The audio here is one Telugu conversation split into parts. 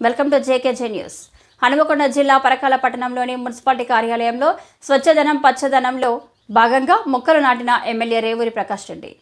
Welcome to JKJ news. Hanumakonda జిల్లా పరకాల పట్టణంలోని మున్సిపాలిటీ కార్యాలయంలో స్వచ్ఛదనం పచ్చదనంలో భాగంగా మొక్కలు నాటిన ఎమ్మెల్యే రేవూరి ప్రకాష్ రెడ్డి.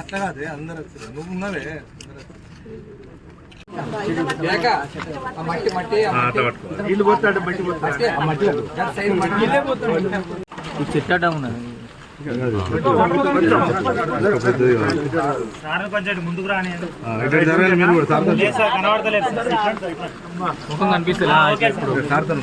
అట్లా కాదే అందరు వచ్చారు నువ్వు ఉన్నావే. చెట్టాట ఉన్నది. ముందుకు రాని ముఖం కనిపిస్తుంది సార్తను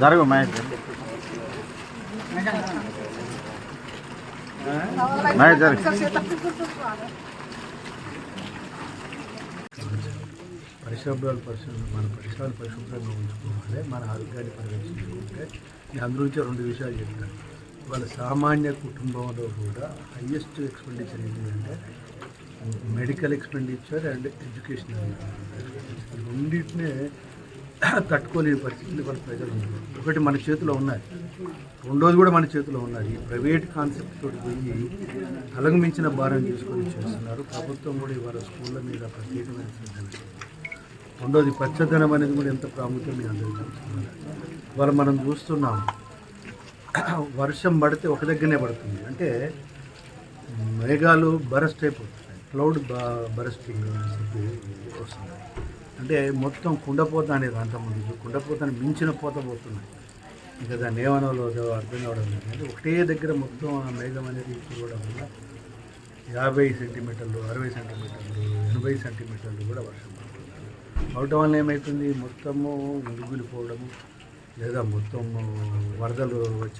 జరుగు మహేష్. మహేష్ జరుగు. పరిశుభ్రాలు పరిశుభ్ర మన పరిసరాలు పరిశుభ్రంగా ఉంచుకోవాలి మన ఆరోగ్యాన్ని పరిరక్షించుకుంటే నేను అందు నుంచే రెండు విషయాలు చెప్తాను. వాళ్ళ సామాన్య కుటుంబంలో కూడా హయ్యెస్ట్ ఎక్స్పెండిచర్ ఏంటంటే మెడికల్ ఎక్స్పెండిచర్ అండ్ ఎడ్యుకేషనల్ రెండింటినే తట్టుకోలేని పరిస్థితులు వాళ్ళ ప్రజలు. ఉన్నారు ఒకటి మన చేతిలో ఉన్నాయి రెండోది కూడా మన చేతిలో ఉన్నది. ఈ ప్రైవేట్ కాన్సెప్ట్ తోటి పోయి అలగమించిన భారం తీసుకొని చేస్తున్నారు. ప్రభుత్వం కూడా ఇవాళ స్కూళ్ళ మీద ప్రత్యేకమైన శ్రద్ధ రెండోది పచ్చదనం అనేది కూడా ఎంత ప్రాముఖ్యం మీ అందరికీ ఇవాళ మనం చూస్తున్నాం వర్షం పడితే ఒక దగ్గరనే పడుతుంది. అంటే మేఘాలు బరస్ట్ అయిపోతున్నాయి క్లౌడ్ బ బరస్టింగ్ చెప్పి వస్తుంది. అంటే మొత్తం కుండపోత అనేది అంతకుముందు కుండపోతని మించిన పోత పోతున్నాయి. ఇంకా దాన్ని ఏమనాలో అర్థం కావడం లేదు. అంటే ఒకటే దగ్గర మొత్తం ఆ మేఘం అనేది చూడడం వల్ల యాభై సెంటీమీటర్లు అరవై సెంటీమీటర్లు ఎనభై సెంటీమీటర్లు కూడా వర్షం పడుతుంది. అవటం వల్ల ఏమవుతుంది మొత్తము మురుగులిపోవడము లేదా మొత్తము వరదలు వచ్చి